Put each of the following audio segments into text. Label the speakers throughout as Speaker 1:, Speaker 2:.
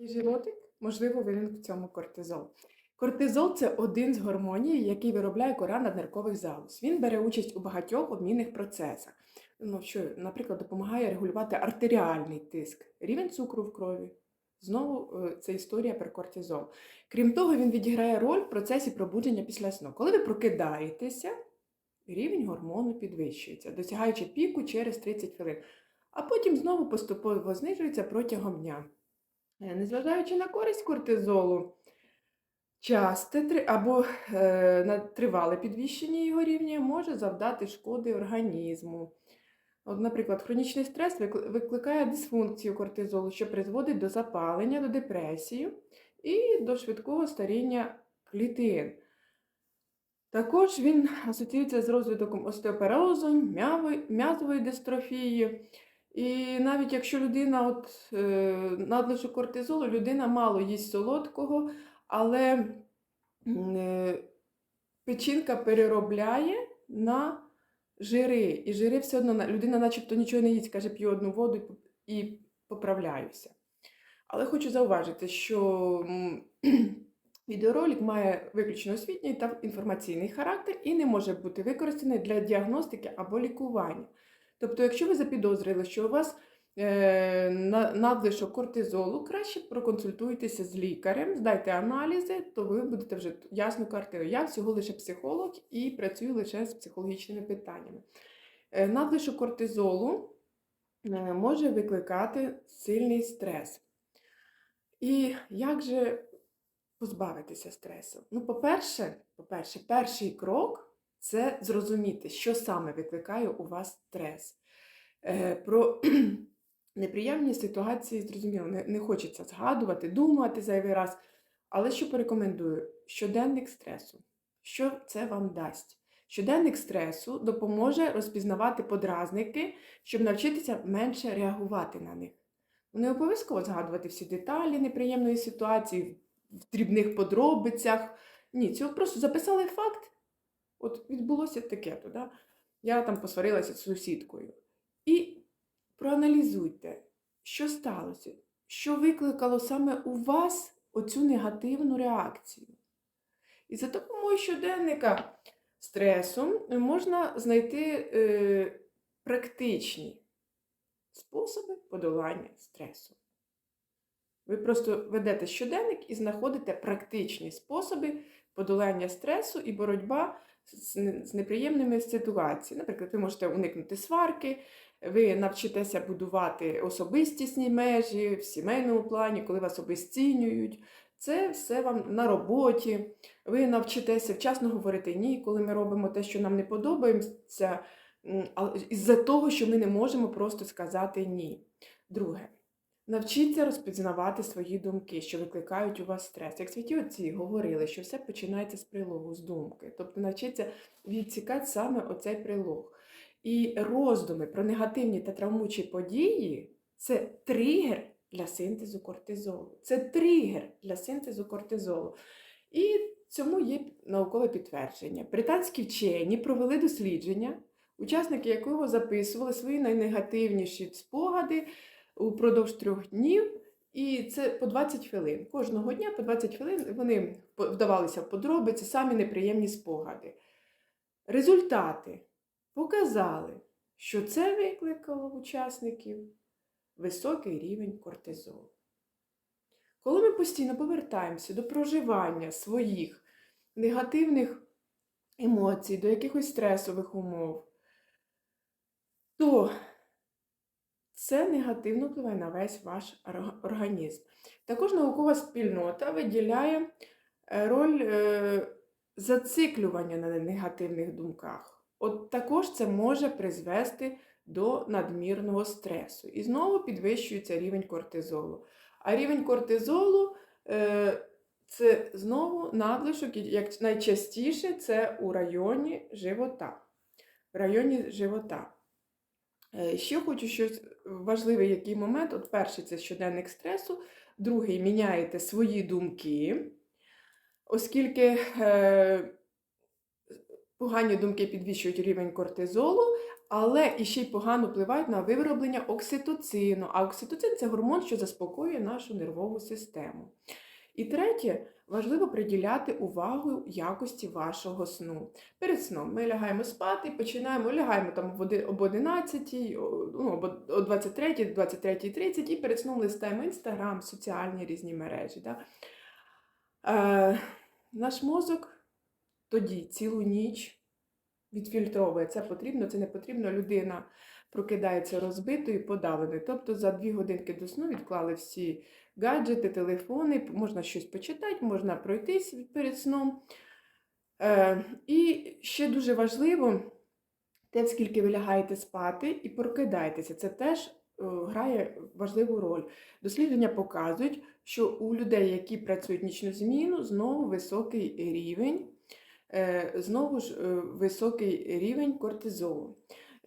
Speaker 1: І животик, можливо, винен в цьому кортизол. Кортизол це один з гормонів, який виробляє кора надниркових залоз. Він бере участь у багатьох обмінних процесах. Ну, що, наприклад, допомагає регулювати артеріальний тиск, рівень цукру в крові. Знову е, це історія про кортизол. Крім того, він відіграє роль в процесі пробудження після сну. Коли ви прокидаєтеся, рівень гормону підвищується, досягаючи піку через 30 хвилин, а потім знову поступово знижується протягом дня. Е, Незважаючи на користь кортизолу, часте або е, тривале підвищення його рівня може завдати шкоди організму. От, наприклад, хронічний стрес викликає дисфункцію кортизолу, що призводить до запалення, до депресії і до швидкого старіння клітин. Також він асоціюється з розвитком остеопорозу, м'язової дистрофії. І навіть якщо людина от, е, надлишок кортизолу, людина мало їсть солодкого, але е, печінка переробляє на жири. І жири все одно людина начебто нічого не їсть, каже, п'ю одну воду і поправляюся. Але хочу зауважити, що м, відеоролик має виключно освітній та інформаційний характер і не може бути використаний для діагностики або лікування. Тобто, якщо ви запідозрили, що у вас е, надлишок кортизолу, краще проконсультуйтеся з лікарем, здайте аналізи, то ви будете вже ясну картину. Я всього лише психолог і працюю лише з психологічними питаннями. Е, Надлишок кортизолу е, може викликати сильний стрес. І як же позбавитися стресу? Ну, по-перше, по-перше, перший крок це зрозуміти, що саме викликає у вас стрес. Е, Про неприємні ситуації, зрозуміло, не, хочеться згадувати, думати зайвий раз. Але що порекомендую? Щоденник стресу. Що це вам дасть? Щоденник стресу допоможе розпізнавати подразники, щоб навчитися менше реагувати на них. Не обов'язково згадувати всі деталі неприємної ситуації в дрібних подробицях. Ні, цього просто записали факт. От відбулося таке то, да? я там посварилася з сусідкою. І проаналізуйте, що сталося, що викликало саме у вас оцю негативну реакцію. І за допомогою щоденника стресу можна знайти е, практичні способи подолання стресу. Ви просто ведете щоденник і знаходите практичні способи подолання стресу і боротьба з неприємними ситуаціями. Наприклад, ви можете уникнути сварки, ви навчитеся будувати особистісні межі в сімейному плані, коли вас обесцінюють. Це все вам на роботі. Ви навчитеся вчасно говорити ні, коли ми робимо те, що нам не подобається, із-за того, що ми не можемо просто сказати ні. Друге. Навчіться розпізнавати свої думки, що викликають у вас стрес. Як святі отці говорили, що все починається з прилогу, з думки. Тобто навчіться відсікати саме оцей прилог. І роздуми про негативні та травмучі події це тригер для синтезу кортизолу. Це тригер для синтезу кортизолу. І цьому є наукове підтвердження. Британські вчені провели дослідження, учасники якого записували свої найнегативніші спогади упродовж трьох днів. І це по 20 хвилин. Кожного дня по 20 хвилин вони вдавалися в подробиці, самі неприємні спогади. Результати показали, що це викликало в учасників високий рівень кортизолу. Коли ми постійно повертаємося до проживання своїх негативних емоцій, до якихось стресових умов, то це негативно впливає на весь ваш організм. Також наукова спільнота виділяє е, роль е, зациклювання на негативних думках. От також це може призвести до надмірного стресу. І знову підвищується рівень кортизолу. А рівень кортизолу е, це знову надлишок, як найчастіше це у районі живота. В районі живота. Е, Ще хочу щось важливий який момент. От перший це щоденник стресу, другий міняєте свої думки, оскільки е, погані думки підвищують рівень кортизолу, але і ще й погано впливають на вироблення окситоцину. А окситоцин це гормон, що заспокоює нашу нервову систему. І третє, важливо приділяти увагу якості вашого сну. Перед сном ми лягаємо спати, починаємо, лягаємо там об 11, ну, о 23, 23.30 і перед сном листаємо інстаграм, соціальні різні мережі. Да? Е, наш мозок тоді цілу ніч відфільтровує. Це потрібно, це не потрібно. Людина прокидається розбитою, подавленою. Тобто за дві годинки до сну відклали всі гаджети, телефони, можна щось почитати, можна пройтись перед сном. Е, і ще дуже важливо те, скільки ви лягаєте спати і прокидаєтеся. Це теж е, грає важливу роль. Дослідження показують, що у людей, які працюють нічну зміну, знову високий рівень, е, знову ж е, високий рівень кортизолу.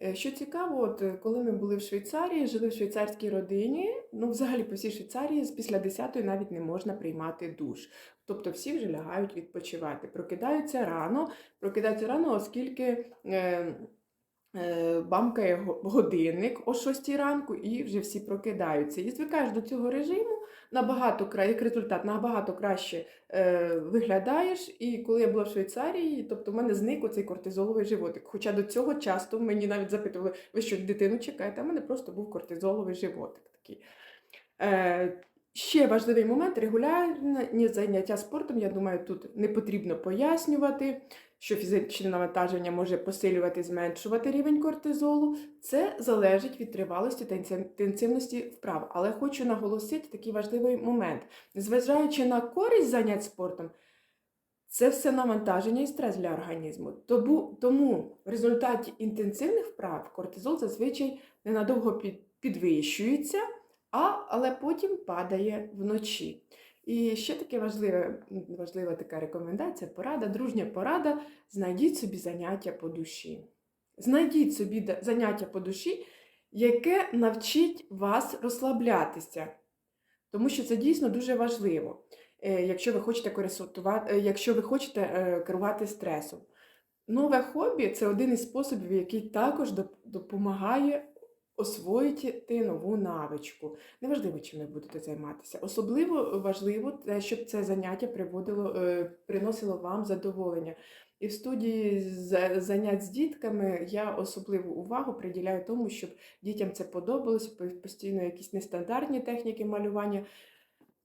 Speaker 1: Е, Що цікаво, от е, коли ми були в Швейцарії, жили в швейцарській родині, ну взагалі по всій Швейцарії з після 10-ї навіть не можна приймати душ. Тобто всі вже лягають відпочивати. Прокидаються рано, прокидаються рано, оскільки е, бамкає годинник о 6 ранку і вже всі прокидаються. І звикаєш до цього режиму, набагато кра- як результат, набагато краще е, виглядаєш. І коли я була в Швейцарії, тобто в мене зник оцей кортизоловий животик. Хоча до цього часто мені навіть запитували, ви що дитину чекаєте, а в мене просто був кортизоловий животик такий. Е, Ще важливий момент регулярні заняття спортом. Я думаю, тут не потрібно пояснювати, що фізичне навантаження може посилювати, зменшувати рівень кортизолу. Це залежить від тривалості та інтенсивності вправ. Але хочу наголосити такий важливий момент. Незважаючи на користь занять спортом, це все навантаження і стрес для організму. Тому в результаті інтенсивних вправ кортизол зазвичай ненадовго підвищується, а, але потім падає вночі. І ще таке важливе, важлива така рекомендація, порада, дружня порада. Знайдіть собі заняття по душі. Знайдіть собі заняття по душі, яке навчить вас розслаблятися. Тому що це дійсно дуже важливо, е, якщо ви хочете е, якщо ви хочете е, керувати стресом. Нове хобі це один із способів, який також доп- освоїти нову навичку. Неважливо, чим ви будете займатися. Особливо важливо, те, щоб це заняття приводило, е, приносило вам задоволення. І в студії занять з дітками я особливу увагу приділяю тому, щоб дітям це подобалося, постійно якісь нестандартні техніки малювання.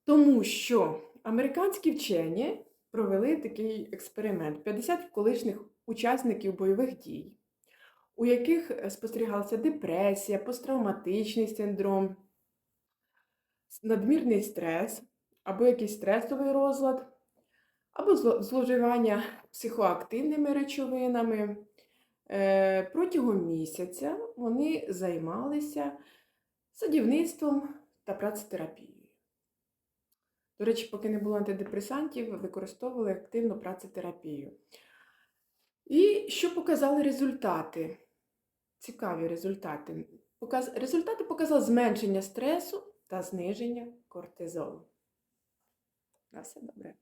Speaker 1: Тому що американські вчені провели такий експеримент: 50 колишніх учасників бойових дій, у яких е, спостерігалася депресія, посттравматичний синдром, надмірний стрес, або якийсь стресовий розлад, або зловживання психоактивними речовинами. Е, Протягом місяця вони займалися садівництвом та працетерапією. До речі, поки не було антидепресантів, використовували активно працетерапію. І що показали результати? Цікаві результати. Результати показали зменшення стресу та зниження кортизолу. На все добре.